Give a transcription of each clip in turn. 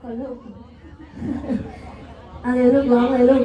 ใครร้องก่อนลูก เอาเลยลูกร้องเลยลูก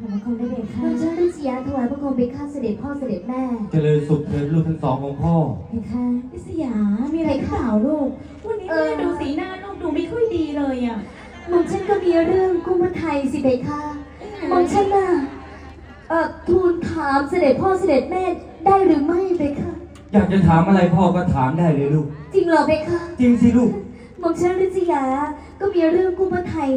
ถวายบังคมได้เลยค่ะผมชื่อฤาษียาถวายบังคมเป็นข้าเสด็จพ่อเสด็จแม่เจริญสุขเถิดลูกทั้งสองของพ่อเพคะพิสยา มีอะไรหรือเปล่าลูก วันนี้เออ แม่ดูสีหน้าลูกดูไม่ค่อยดีเลยอะหม่อมฉันก็มีเรื่องกุ้งพระไทยสิเพคะหม่อมฉันน่ะเอ่อทูลถามเสด็จพ่อเสด็จแม่ได้หรือไม่เพคะอยากจะถามอะไรพ่อก็ถามได้เลยลูก จริงเหรอเพคะจริงสิลูก หม่อมฉันฤาษียา ก็มีเรื่องกุ้งพระไทย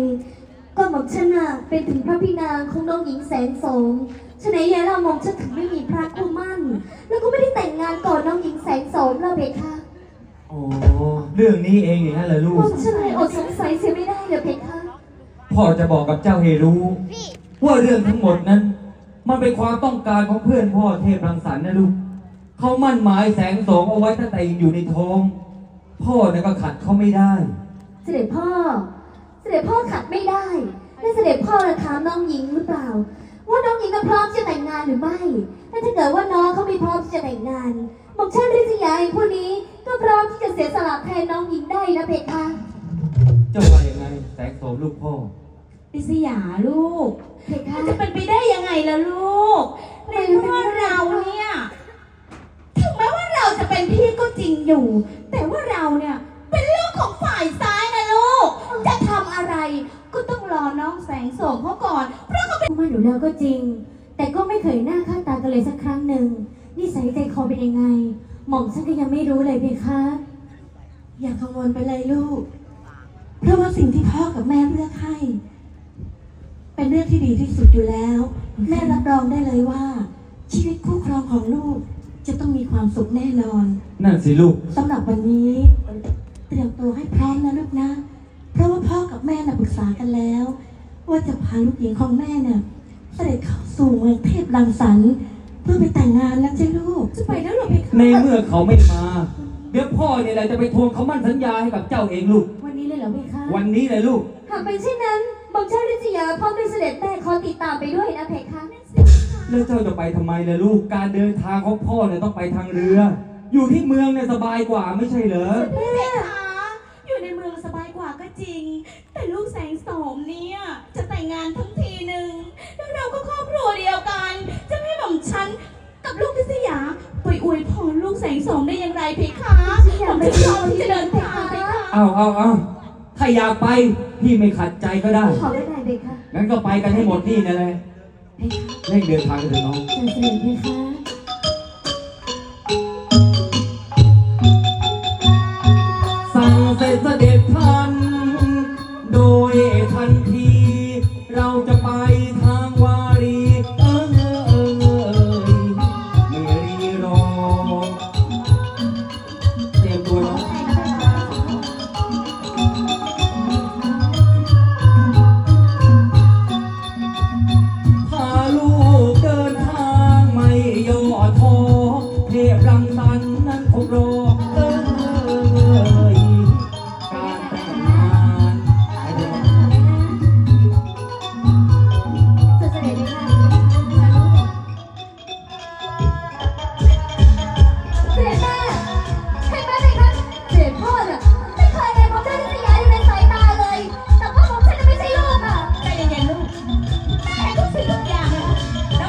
ก็หม่อมฉันน่ะเป็นถึงพระพี่นางของน้องหญิงแสนโสมฉะนั้นยายเราหม่อมฉันถึงไม่มีพระคู่มั่น แล้วก็ไม่ได้แต่งงานก่อนน้องหญิงแสนโสมเราเพคะโอ้เรื่องนี้เองอย่างนั้นเหรอลูหก ม่อมฉันเลยอดสงสัยเสียไม่ได้เลยเพคะพ่อจะบอกกับเจ้าให้รู้ ว่าเรื่องทั้งหมดนั้น มันเป็นความต้องการของเพื่อนพ่อเทพรังสรรค์นะลูกเขามั่นหมายแสงโสงเอาไว้ตั้งแต่ยังอยู่ในท้อง พ่อเนี่ยก็ขัดเขาไม่ได้ เสด็จพ่อ เสด็จพ่อขัดไม่ได้ แล้วเสด็จพ่อจะถามน้องหญิงหรือเปล่า ว่าน้องหญิงก็พร้อมจะแต่งงานหรือไม่และถ้าเกิดว่าน้องเขาไม่พร้อมที่จะแต่งงานหม่อมฉันริษยาเองผู้นี้ก็พร้อมที่จะเสียสละแทนน้องหญิงได้นะเพคะเจ้าว่ายังไงแสงโสมลูกพ่อพิสยาลูกเพคะมันจะเป็นไปได้ยังไงล่ะลูกในเมื่อเราเนี่ยถึงแม้ว่าเราจะเป็นพี่ก็จริงอยู่ แต่ว่าเราเนี่ยเป็นลูกของฝ่ายซ้ายนะลูก จะทำอะไร ก็ต้องรอน้องแสงโสมเขาก่อน เพราะเขาเป็นมาหนูแล้วก็จริง แต่ก็ไม่เคยหน้าค่าตากันเลยสักครั้งหนึ่งนิสัยใจคอเป็นยังไง หม่อมฉันก็ยังไม่รู้เลยเพคะ อย่ากังวลไปเลยลูก เพราะว่าสิ่งที่พ่อกับแม่เลือกให้ เป็นเรื่องที่ดีที่สุดอยู่แล้ว แม่รับรองได้เลยว่า ชีวิตคู่ครองของลูกจะต้องมีความสุขแน่นอน นั่นสิลูก สำหรับวันนี้ เตรียมตัวให้พร้อมนะลูกนะ เพราะว่าพ่อกับแม่น่ะปรึกษากันแล้ว ว่าจะพาลูกหญิงของแม่น่ะเสด็จเข้าสู่เมืองเทพรังสรรค์เพื่อไปแต่งงานนะเจ้าลูก จะไปแล้วเหรอเพคะในเมื่อเขาไม่มา เดี๋ยวพ่อเนี่ยแหละจะไปทวงคำมั่นสัญญาให้กับเจ้าเองลูก วันนี้เลยเหรอเพคะวันนี้เลยลูก หากเป็นเช่นนั้นหม่อมฉันริษยาพร้อมด้วยเสด็จแม่ขอติดตามไปด้วยนะเพคะแล้วเจ้าจะไปทำไมล่ะลูก การเดินทางของพ่อเนี่ยต้องไปทางเรือ อยู่ที่เมืองเนี่ยสบายกว่าไม่ใช่เหรอ แม่คะอยู่ในเมืองสบายกว่าก็จริง แต่ลูกแสงโสมเนี่ยจะแต่งงานทั้งทีหนึ่งแล้วเราก็ครอบครัวเดียวกัน จะให้หม่อมฉัน กับลูกพิสยาไปอวยพรลูกแสงโสมได้อย่างไรเพคะพิสยาผมไม่จะชยออบมที่จะเดินทางเพคะเอาเอาเอาถถ้าอยากไปพี่ไม่ขัดใจก็ได้ขอไม่ได้เบค่ะงั้นก็ไปกันให้หมดนี่นั่นแหละเพคะเร่งเดินทางกันเถอะน้องเชิญเสด็จเพคะ นั้นคงรอ